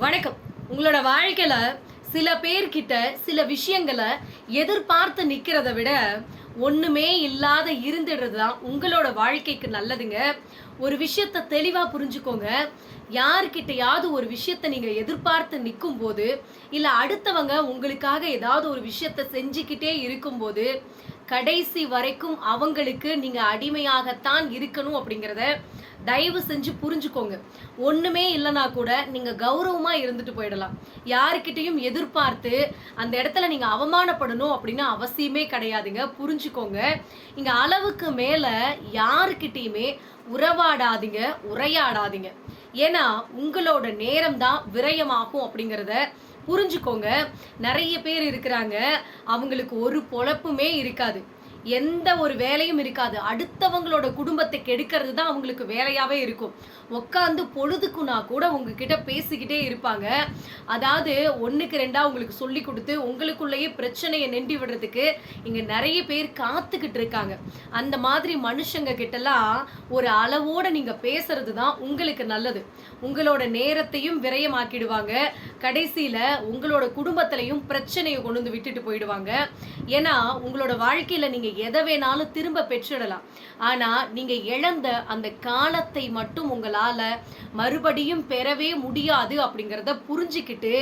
வணக்கம். உங்களோட வாழ்க்கையில சில பேர்கிட்ட சில விஷயங்களை எதிர்பார்த்து நிக்கிறத விட ஒண்ணுமே இல்லாத இருந்துடுறது தான் உங்களோட வாழ்க்கைக்கு நல்லதுங்க. ஒரு விஷயத்தை தெளிவா புரிஞ்சுக்கோங்க. யார்கிட்டயாவது ஒரு விஷயத்த நீங்க எதிர்பார்த்து நிற்கும் போது இல்ல அடுத்தவங்க உங்களுக்காக ஏதாவது ஒரு விஷயத்த செஞ்சுக்கிட்டே இருக்கும்போது கடைசி வரைக்கும் அவங்களுக்கு நீங்க அடிமையாகத்தான் இருக்கணும் அப்படிங்கிறத தயவு செஞ்சு புரிஞ்சுக்கோங்க. ஒண்ணுமே இல்லைனா கூட நீங்க கௌரவமா இருந்துட்டு போயிடலாம். யாருக்கிட்டையும் எதிர்பார்த்து அந்த இடத்துல நீங்க அவமானப்படணும் அப்படின்னு அவசியமே கிடையாதுங்க. புரிஞ்சுக்கோங்க. இங்க அளவுக்கு மேல யாருக்கிட்டையுமே உறவாடாதீங்க உரையாடாதீங்க. ஏன்னா உங்களோட நேரம் தான் விரயமாகும் அப்படிங்கிறத புரிஞ்சுக்கோங்க. நிறைய பேர் இருக்கிறாங்க. அவங்களுக்கு ஒரு பொழப்புமே இருக்காது. எந்த ஒரு வேலையும் இருக்காது. அடுத்தவங்களோட குடும்பத்தை கெடுக்கிறது தான் அவங்களுக்கு வேலையாகவே இருக்கும். உட்காந்து பொழுதுக்குனா கூட உங்ககிட்ட பேசிக்கிட்டே இருப்பாங்க. அதாவது ஒன்றுக்கு ரெண்டாக உங்களுக்கு சொல்லி கொடுத்து உங்களுக்குள்ளேயே பிரச்சனையை நெண்டி விடுறதுக்கு இங்கே நிறைய பேர் காத்துக்கிட்டு இருக்காங்க. அந்த மாதிரி மனுஷங்க கிட்டலாம் ஒரு அளவோட நீங்கள் பேசுறது தான் உங்களுக்கு நல்லது. உங்களோட நேரத்தையும் விரயமாக்கிடுவாங்க. கடைசியில் உங்களோட குடும்பத்திலையும் பிரச்சனையை கொண்டு வந்து விட்டுட்டு போயிடுவாங்க. ஏன்னா உங்களோட வாழ்க்கையில் நீங்கள் எதை வேணாலும் திரும்ப பெற்றிடலாம். ஆனால் நீங்கள் இழந்த அந்த காலத்தை மட்டும் உங்களால் மறுபடியும் பெறவே முடியாது அப்படிங்கிறத புரிஞ்சுக்கிட்டு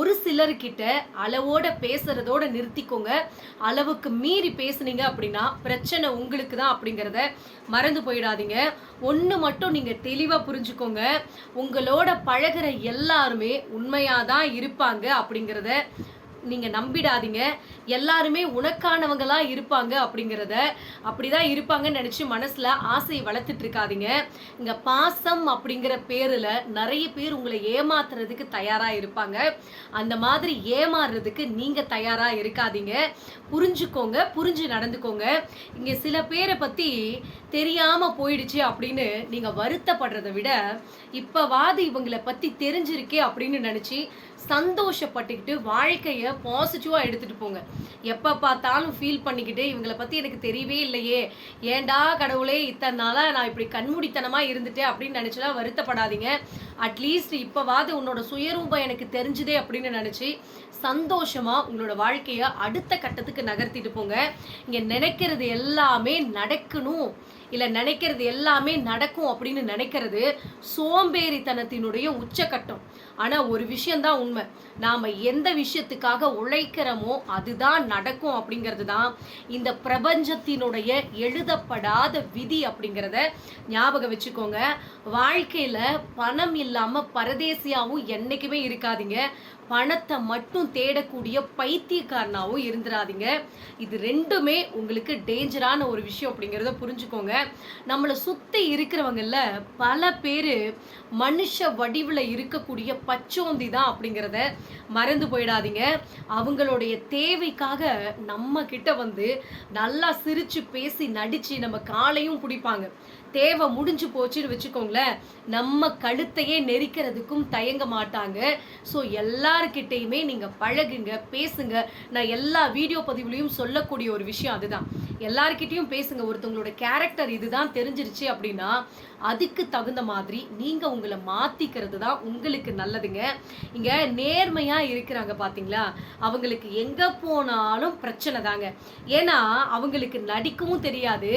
ஒரு சிலர்கிட்ட அளவோட பேசுறதோட நிறுத்திக்கோங்க. அளவுக்கு மீறி பேசுனீங்க அப்படின்னா பிரச்சனை உங்களுக்கு தான் அப்படிங்கிறத மறந்து போயிடாதீங்க. ஒன்று மட்டும் நீங்கள் தெளிவாக புரிஞ்சுக்கோங்க. உங்களோட பழகுற எல்லாருமே உண்மையாக தான் இருப்பாங்க அப்படிங்கிறத நீங்கள் நம்பிடாதீங்க. எல்லாருமே உனக்கானவங்களாக இருப்பாங்க அப்படிங்கிறத அப்படிதான் இருப்பாங்கன்னு நினச்சி மனசில் ஆசையை வளர்த்துட்டு இருக்காதீங்க. இங்கே பாசம் அப்படிங்கிற பேரில் நிறைய பேர் உங்களை ஏமாத்துறதுக்கு தயாராக இருப்பாங்க. அந்த மாதிரி ஏமாறுறதுக்கு நீங்கள் தயாராக இருக்காதீங்க. புரிஞ்சுக்கோங்க புரிஞ்சு நடந்துக்கோங்க. இங்கே சில பேரை பற்றி தெரியாமல் போயிடுச்சு அப்படின்னு நீங்கள் வருத்தப்படுறதை விட இப்பவாது இவங்களை பற்றி தெரிஞ்சிருக்கே அப்படின்னு நினச்சி சந்தோஷப்பட்டுக்கிட்டு வாழ்க்கையை பாசிட்டிவாக எடுத்துகிட்டு போங்க. எப்போ பார்த்தாலும் ஃபீல் பண்ணிக்கிட்டு இவங்களை பற்றி எனக்கு தெரியவே இல்லையே. ஏன்டா கடவுளே இத்தனை நாளாக நான் இப்படி கண்மூடித்தனமாக இருந்துட்டேன் அப்படின்னு நினச்சலாம் வருத்தப்படாதீங்க. அட்லீஸ்ட் இப்போவாது உன்னோட சுயரூபம் எனக்கு தெரிஞ்சுதே அப்படின்னு நினச்சி சந்தோஷமாக உங்களோட வாழ்க்கையை அடுத்த கட்டத்துக்கு நகர்த்திட்டு போங்க. இங்கே நினைக்கிறது எல்லாமே நடக்கணும். இல்லை நினைக்கிறது எல்லாமே நடக்கும் அப்படின்னு நினைக்கிறது சோம்பேறித்தனத்தினுடைய உச்சக்கட்டம். ஆனால் ஒரு விஷயம்தான் உண்மை. நாம் எந்த விஷயத்துக்காக உழைக்கிறோமோ அதுதான் நடக்கும் அப்படிங்கிறது தான் இந்த பிரபஞ்சத்தினுடைய எழுதப்படாத விதி அப்படிங்கிறத ஞாபகம் வச்சுக்கோங்க. வாழ்க்கையில் பணம் இல்லாமல் பரதேசியாகவும் என்றைக்குமே இருக்காதீங்க. பணத்தை மட்டும் தேடக்கூடிய பைத்தியக்காரனாகவும் இருந்துடாதீங்க இது ரெண்டுமே உங்களுக்கு டேஞ்சரான ஒரு விஷயம் அப்படிங்கிறத புரிஞ்சுக்கோங்க. நம்மளை சுற்றி இருக்கிறவங்கல்ல பல பேர் மனுஷ வடிவில் இருக்கக்கூடிய பச்சோந்தி தான் அப்படிங்கிறத மறந்து போயிடாதீங்க. அவங்களுடைய தேவைக்காக நம்ம கிட்ட வந்து நல்லா சிரிச்சு பேசி நடிச்சு நம்ம காலையும் பிடிப்பாங்க தேவை முடிஞ்சு போச்சுன்னு வச்சுக்கோங்களேன். நம்ம கழுத்தையே நெரிக்கிறதுக்கும் தயங்க மாட்டாங்க. ஸோ எல்லாருக்கிட்டேயுமே நீங்கள் பழகுங்க பேசுங்க. நான் எல்லா வீடியோ பதிவுலையும் சொல்லக்கூடிய ஒரு விஷயம் அதுதான். எல்லாருக்கிட்டேயும் பேசுங்க. ஒருத்தவங்களோட கேரக்டர் இதுதான் தெரிஞ்சிருச்சு அப்படின்னா அதுக்கு தகுந்த மாதிரி நீங்க உங்களை மாத்திக்கிறது தான் உங்களுக்கு நல்லதுங்க. இங்க நேர்மையா இருக்கிறாங்க பாத்தீங்களா? அவங்களுக்கு எங்க போனாலும் பிரச்சனை தாங்க. ஏன்னா அவங்களுக்கு நடிக்கவும் தெரியாது.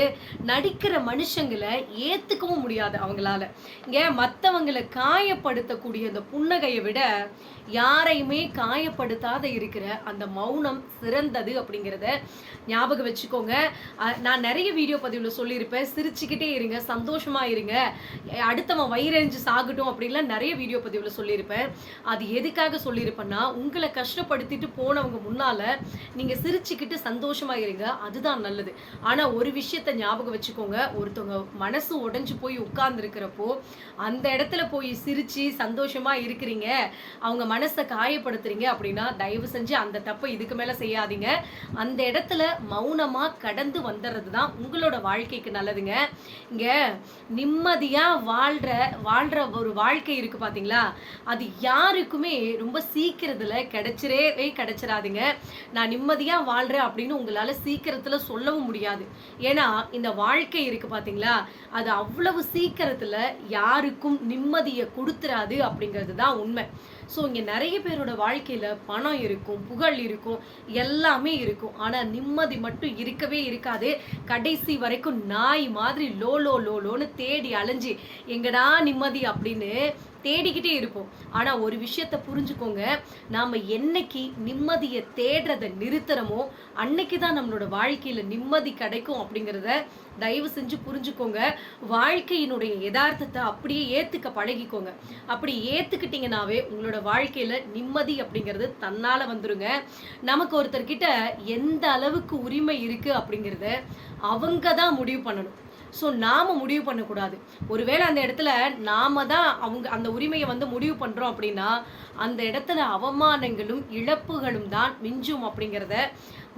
நடிக்கிற மனுஷங்களை ஏற்றுக்கவும் முடியாது அவங்களால. இங்கே மற்றவங்களை காயப்படுத்தக்கூடிய அந்த புன்னகையை விட யாரையுமே காயப்படுத்தாத இருக்கிற அந்த மௌனம் சிறந்தது அப்படிங்கிறத ஞாபகம் வச்சுக்கோங்க. நான் நிறைய வீடியோ பதிவில் சொல்லியிருப்பேன். சிரிச்சுக்கிட்டே இருங்க சந்தோஷமாக இருங்க. அடுத்தவன் வயிறறிஞ்சு சாகட்டும் அப்படின்லாம் நிறைய வீடியோ பதிவில் சொல்லியிருப்பேன். அது எதுக்காக சொல்லியிருப்பேன்னா உங்களை கஷ்டப்படுத்திட்டு போனவங்க முன்னால் நீங்க சிரிச்சுக்கிட்டு சந்தோஷமா இருங்க. அதுதான் நல்லது. ஆனா ஒரு விஷயத்த ஞாபகம் வச்சுக்கோங்க. ஒருத்தவங்க மனசு உடஞ்சு போய் உட்கார்ந்து இருக்கிறப்போ அந்த இடத்துல போய் சிரிச்சு சந்தோஷமா இருக்கிறீங்க. அவங்க மனசை காயப்படுத்துறீங்க அப்படின்னா தயவு செஞ்சு அந்த தப்பை இதுக்கு மேல செய்யாதீங்க. அந்த இடத்துல மௌனமா கடந்து வந்துடுறது தான் உங்களோட வாழ்க்கைக்கு நல்லதுங்க. இங்க நிம்மதியாக நிம்மதியா வாழ்ற வாழ்ற ஒரு வாழ்க்கை இருக்கு பாத்தீங்களா? அது யாருக்குமே ரொம்ப சீக்கிரத்துல கிடைச்சிரவே கிடைச்சிடாதுங்க நான் நிம்மதியாக வாழ்கிறேன் அப்படின்னு உங்களால் சீக்கிரத்தில் சொல்லவும் முடியாது. ஏன்னா இந்த வாழ்க்கை இருக்குது பார்த்தீங்களா அது அவ்வளவு சீக்கிரத்தில் யாருக்கும் நிம்மதியை கொடுத்துறாது அப்படிங்கிறது தான் உண்மை. ஸோ இங்கே நிறைய பேரோட வாழ்க்கையில் பணம் இருக்கும் புகழ் இருக்கும் எல்லாமே இருக்கும். ஆனால் நிம்மதி மட்டும் இருக்கவே இருக்காது. கடைசி வரைக்கும் நாய் மாதிரி லோ லோ லோ லோன்னு தேடி அலைஞ்சு எங்கடா நிம்மதி? அப்படின்னு தேடிக்கிட்டே இருப்போம். ஆனால் ஒரு விஷயத்தை புரிஞ்சுக்கோங்க. நாம் என்னைக்கு நிம்மதியை தேடுறதை நிறுத்துறோமோ அன்னைக்கு தான் நம்மளோட வாழ்க்கையில் நிம்மதி கிடைக்கும் அப்படிங்கிறத தயவு செஞ்சு புரிஞ்சுக்கோங்க. வாழ்க்கையினுடைய யதார்த்தத்தை அப்படியே ஏற்றுக்க பழகிக்கோங்க. அப்படி ஏற்றுக்கிட்டிங்கனாவே உங்களோட வாழ்க்கையில் நிம்மதி அப்படிங்கிறது தன்னால் வந்துருங்க. நமக்கு ஒருத்தர்கிட்ட எந்த அளவுக்கு உரிமை இருக்குது அப்படிங்கிறத அவங்க தான் முடிவு பண்ணணும். ஸோ நாம் முடிவு பண்ணக்கூடாது. ஒருவேளை அந்த இடத்துல நாம தான் அவங்க அந்த உரிமையை வந்து முடிவு பண்ணுறோம் அப்படின்னா அந்த இடத்துல அவமானங்களும் இழப்புகளும் தான் மிஞ்சும் அப்படிங்கிறத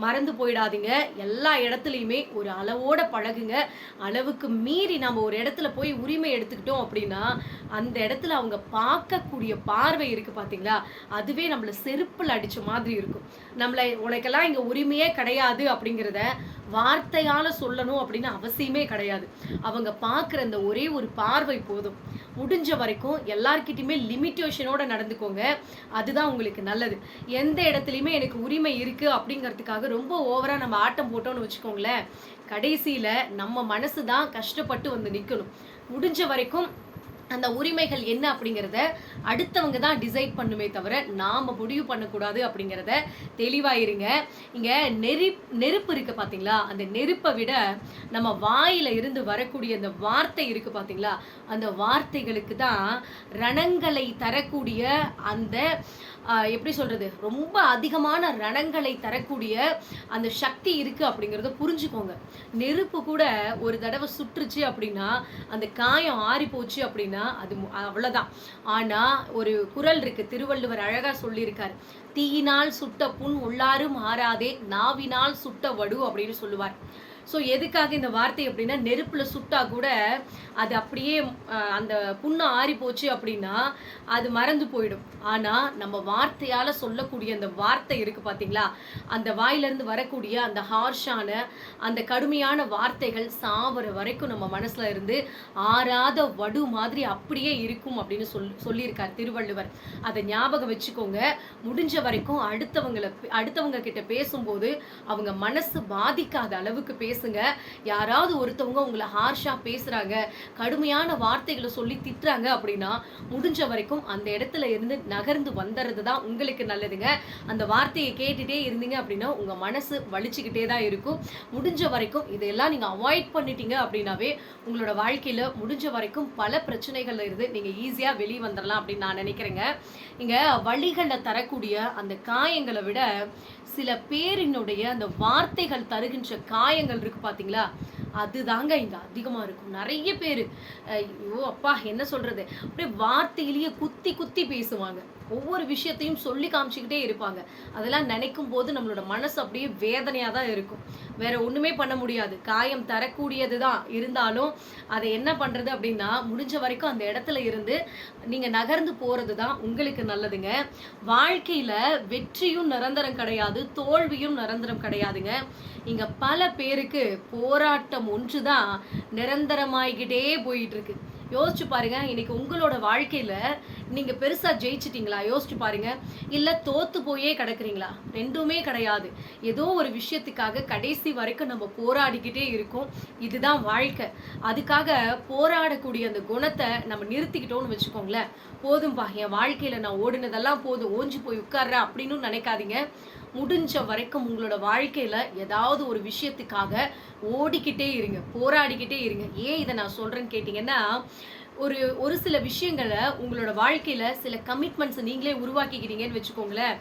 மறந்து போயிடாதீங்க. எல்லா இடத்துலையுமே ஒரு அளவோட பழகுங்க. அளவுக்கு மீறி நம்ம ஒரு இடத்துல போய் உரிமை எடுத்துக்கிட்டோம் அப்படின்னா அந்த இடத்துல அவங்க பார்க்கக்கூடிய பார்வை இருக்கு பார்த்தீங்களா அதுவே நம்மள செருப்பில் அடிச்ச மாதிரி இருக்கும். நம்மளை உனக்கெல்லாம் இங்கே உரிமையே கிடையாது அப்படிங்கிறத வார்த்தையால் சொல்லணும் அப்படின்னு அவசியமே கிடையாது. அவங்க பார்க்குற அந்த ஒரே ஒரு பார்வை போதும். முடிஞ்ச வரைக்கும் எல்லார்கிட்டையுமே லிமிட்டேஷனோட நடந்துக்கோங்க. அதுதான் உங்களுக்கு நல்லது. எந்த இடத்துலையுமே எனக்கு உரிமை இருக்குது அப்படிங்கிறதுக்காக ரொம்ப ஓவராக நம்ம ஆட்டம் போட்டோம்னு வச்சுக்கோங்களேன். கடைசியில் நம்ம மனசு தான் கஷ்டப்பட்டு வந்து நிற்கணும் முடிஞ்ச வரைக்கும் அந்த உரிமைகள் என்ன அப்படிங்கிறத அடுத்தவங்க தான் டிசைட் பண்ணுமே தவிர நாம் முடிவு பண்ணக்கூடாது அப்படிங்கிறத தெளிவாயிருங்க. இங்கே நெருப் நெருப்பு இருக்குது பார்த்தீங்களா அந்த நெருப்பை விட நம்ம வாயில் இருந்து வரக்கூடிய அந்த வார்த்தை இருக்குது பார்த்தீங்களா அந்த வார்த்தைகளுக்கு தான் ரணங்களை தரக்கூடிய அந்த எப்படி சொல்கிறது ரொம்ப அதிகமான ரணங்களை தரக்கூடிய அந்த சக்தி இருக்குது அப்படிங்கிறத புரிஞ்சுக்கோங்க. நெருப்பு கூட ஒரு தடவை சுற்றுச்சு அப்படின்னா அந்த காயம் ஆறி போச்சு அப்படின்னா அது அவ்வளோதான் அவ்வளவுதான். ஆனா ஒரு குரல் இருக்கு. திருவள்ளுவர் அழகா சொல்லியிருக்காரு. தீயினால் சுட்ட புண் உள்ளாரும் ஆறாதே நாவினால் சுட்ட வடு அப்படின்னு சொல்லுவார். ஸோ எதுக்காக இந்த வார்த்தை அப்படின்னா நெருப்பில் சுட்டா கூட அது அப்படியே அந்த புண்ணு ஆறி போச்சு அப்படின்னா அது மறந்து போயிடும். ஆனால் நம்ம வார்த்தையால் சொல்லக்கூடிய அந்த வார்த்தை இருக்குது பார்த்தீங்களா அந்த வாயிலிருந்து வரக்கூடிய அந்த ஹார்ஷான அந்த கடுமையான வார்த்தைகள் சாவர வரைக்கும் நம்ம மனசில் இருந்து ஆறாத வடு மாதிரி அப்படியே இருக்கும் அப்படின்னு சொல் சொல்லியிருக்கார் திருவள்ளுவர். அதை ஞாபகம் வச்சுக்கோங்க. முடிஞ்ச வரைக்கும் அடுத்தவங்களை அடுத்தவங்க கிட்ட பேசும்போது அவங்க மனசு பாதிக்காத அளவுக்கு பேசுங்க. யாராவது ஒருத்தவங்க உங்களை ஹார்ஷா பேசுறாங்க கடுமையான வார்த்தைகளை சொல்லி திட்டுறாங்க அப்படின்னா முடிஞ்ச வரைக்கும் அந்த இடத்துல இருந்து நகர்ந்து வந்துறது தான் உங்களுக்கு நல்லதுங்க. அந்த வார்த்தையை கேட்டுட்டே இருந்தீங்க அப்படின்னா உங்க மனசு வலிச்சுக்கிட்டே தான் இருக்கும். முடிஞ்ச வரைக்கும் இதெல்லாம் நீங்க அவாய்ட் பண்ணிட்டீங்க அப்படின்னாவே உங்களோட வாழ்க்கையில முடிஞ்ச வரைக்கும் பல பிரச்சனைகள்ல இருந்து நீங்க ஈஸியா வெளியே வந்துடலாம் அப்படின்னு நான் நினைக்கிறேங்க. இங்க வழிகளை தரக்கூடிய அந்த காயங்களை விட சில பேரினுடைய அந்த வார்த்தைகள் தருகின்ற காயங்கள் இருக்குது பாத்தீங்களா? அதுதாங்க இங்க அதிகமா இருக்கும். நிறைய பேர். ஐயோ அப்பா என்ன சொல்றது? அப்படியே வார்த்தையிலேயே குத்தி குத்தி பேசுவாங்க. ஒவ்வொரு விஷயத்தையும் சொல்லி காமிச்சுக்கிட்டே இருப்பாங்க. அதெல்லாம் நினைக்கும் போது நம்மளோட மனசு அப்படியே வேதனையாக தான் இருக்கும். வேற ஒண்ணுமே பண்ண முடியாது. காயம் தரக்கூடியது தான் இருந்தாலும் அதை என்ன பண்றது அப்படின்னா முடிஞ்ச வரைக்கும் அந்த இடத்துல இருந்து நீங்க நகர்ந்து போகிறது தான் உங்களுக்கு நல்லதுங்க. வாழ்க்கையில வெற்றியும் நிரந்தரம் கிடையாது. தோல்வியும் நிரந்தரம் கிடையாதுங்க. இங்கே பல பேருக்கு போராட்டம் ஒன்றுதான் நிரந்தரமாயிக்கிட்டே நிரந்தரமாகிக்கிட்டே போயிட்டுருக்கு. யோசிச்சு பாருங்க இன்னைக்கு உங்களோட வாழ்க்கையில நீங்க பெருசா ஜெயிச்சிட்டீங்களா? யோசிச்சு பாருங்க. இல்ல தோத்து போயே கிடக்குறீங்களா? ரெண்டுமே கிடையாது. ஏதோ ஒரு விஷயத்துக்காக கடைசி வரைக்கும் நம்ம போராடிக்கிட்டே இருக்கோம். இதுதான் வாழ்க்கை. அதுக்காக போராடக்கூடிய அந்த குணத்தை நம்ம நிறுத்திக்கிட்டோம்னு வச்சுக்கோங்களேன். போதும்பா என் வாழ்க்கையில நான் ஓடினதெல்லாம் போதும் ஓஞ்சு போய் உட்கார்றேன் அப்படின்னு நினைக்காதீங்க. முடிஞ்ச வரைக்கும் உங்களோட வாழ்க்கையில ஏதாவது ஒரு விஷயத்துக்காக ஓடிக்கிட்டே இருங்க போராடிக்கிட்டே இருங்க. ஏன் இதை நான் சொல்றேன்னு கேட்டிங்கன்னா ஒரு ஒரு சில விஷயங்களை உங்களோட வாழ்க்கையில சில கமிட்மெண்ட்ஸ் நீங்களே உருவாக்கிக்கிறீங்கன்னு வச்சுக்கோங்களேன்.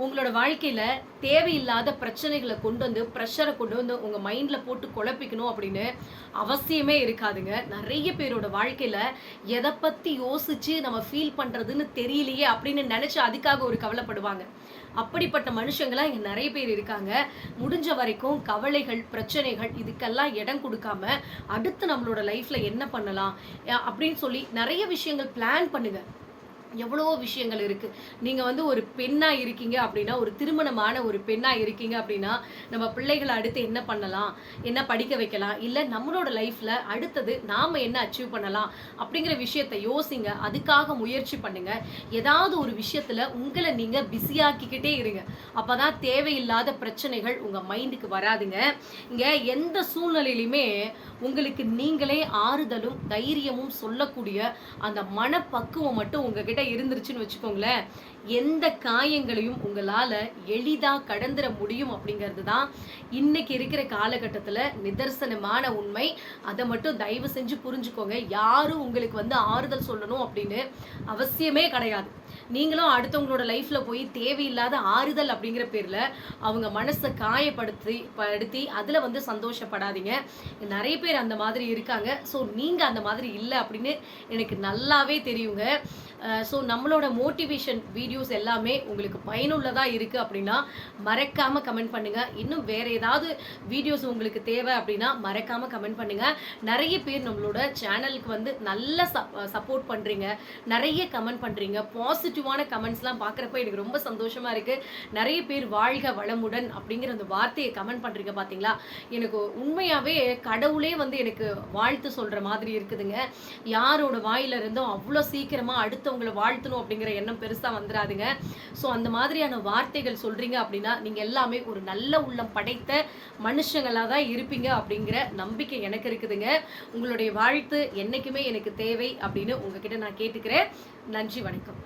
உங்களோட வாழ்க்கையில தேவையில்லாத பிரச்சனைகளை கொண்டு வந்து ப்ரெஷரை கொண்டு வந்து உங்க மைண்ட்ல போட்டு குழப்பிக்கணும் அப்படின்னு அவசியமே இருக்காதுங்க. நிறைய பேரோட வாழ்க்கையில எதை பத்தி யோசிச்சு நம்ம ஃபீல் பண்றதுன்னு தெரியலையே அப்படின்னு நினைச்சு அதுக்காக ஒரு கவலைப்படுவாங்க. அப்படிப்பட்ட மனுஷங்களாம் இங்கே நிறைய பேர் இருக்காங்க. முடிஞ்ச வரைக்கும் கவலைகள் பிரச்சனைகள் இதுக்கெல்லாம் இடம் கொடுக்காம அடுத்து நம்மளோட லைஃப்பில் என்ன பண்ணலாம் அப்படின்னு சொல்லி நிறைய விஷயங்கள் பிளான் பண்ணுங்கள் எவ்வளவோ விஷயங்கள் இருக்குது நீங்கள் வந்து ஒரு பெண்ணாக இருக்கீங்க அப்படின்னா ஒரு திருமணமான ஒரு பெண்ணாக இருக்கீங்க அப்படின்னா நம்ம பிள்ளைகளை அடுத்து என்ன பண்ணலாம்? என்ன படிக்க வைக்கலாம்? இல்லை நம்மளோட லைஃப்பில் அடுத்தது நாம் என்ன அச்சீவ் பண்ணலாம்? அப்படிங்கிற விஷயத்தை யோசிங்க. அதுக்காக முயற்சி பண்ணுங்கள் ஏதாவது ஒரு விஷயத்தில் உங்களை நீங்கள் பிஸியாக்கிக்கிட்டே இருங்க. அப்போ தான் தேவையில்லாத பிரச்சனைகள் உங்கள் மைண்டுக்கு வராதுங்க. இங்கே எந்த சூழ்நிலையிலுமே உங்களுக்கு நீங்களே ஆறுதலும் தைரியமும் சொல்லக்கூடிய அந்த மனப்பக்குவம் மட்டும் உங்ககிட்ட இருந்துருச்சுன்னு வச்சுக்கோங்களேன். எந்த காயங்களையும் உங்களால் எளிதாக கடந்துட முடியும் அப்படிங்கிறது தான் இன்னைக்கு இருக்கிற காலகட்டத்தில் நிதர்சனமான உண்மை. அதை மட்டும் தயவு செஞ்சு புரிஞ்சுக்கோங்க. யாரும் உங்களுக்கு வந்து ஆறுதல் சொல்லணும் அப்படின்னு அவசியமே கிடையாது. நீங்களும் அடுத்தவங்களோட லைஃப்பில் போய் தேவையில்லாத ஆறுதல் அப்படிங்கிற பேரில் அவங்க மனசை காயப்படுத்தி படுத்தி அதில் வந்து சந்தோஷப்படாதீங்க. நிறைய பேர் அந்த மாதிரி இருக்காங்க. ஸோ நீங்கள் அந்த மாதிரி இல்லை அப்படின்னு எனக்கு நல்லாவே தெரியுங்க. ஸோ நம்மளோட மோட்டிவேஷன் வீடியோஸ் எல்லாமே உங்களுக்கு பயனுள்ளதாக இருக்குது அப்படின்னா மறக்காமல் கமெண்ட் பண்ணுங்கள் இன்னும் வேறு ஏதாவது வீடியோஸ் உங்களுக்கு தேவை அப்படின்னா மறக்காமல் கமெண்ட் பண்ணுங்கள் நிறைய பேர் நம்மளோட சேனலுக்கு வந்து நல்ல சப்போர்ட் பண்ணுறீங்க நிறைய கமெண்ட் பண்ணுறீங்க பாசிட்டிவான கமெண்ட்ஸ்லாம் பார்க்குறப்ப எனக்கு ரொம்ப சந்தோஷமாக இருக்குது நிறைய பேர் வாழ்க வளமுடன் அப்படிங்கிற அந்த வார்த்தையை கமெண்ட் பண்ணுறீங்க பார்த்தீங்களா எனக்கு உண்மையாகவே கடவுளே வந்து எனக்கு வாழ்த்து சொல்கிற மாதிரி இருக்குதுங்க. யாரோட வாயிலிருந்தும் அவ்வளோ சீக்கிரமாக அடுத்தவங்களை வாழ்த்தணும் அப்படிங்கிற எண்ணம் பெருசாக பெருசா வந்துடாதுங்க ஸோ அந்த மாதிரியான வார்த்தைகள் சொல்கிறீங்க அப்படின்னா நீங்கள் எல்லாமே ஒரு நல்ல உள்ளம் படைத்த மனுஷங்களாக தான் இருப்பீங்க அப்படிங்கிற நம்பிக்கை எனக்கு இருக்குதுங்க. உங்களுடைய வாழ்த்து என்னைக்குமே எனக்கு தேவை அப்படின்னு உங்ககிட்ட நான் கேட்டுக்கிறேன். நன்றி வணக்கம்.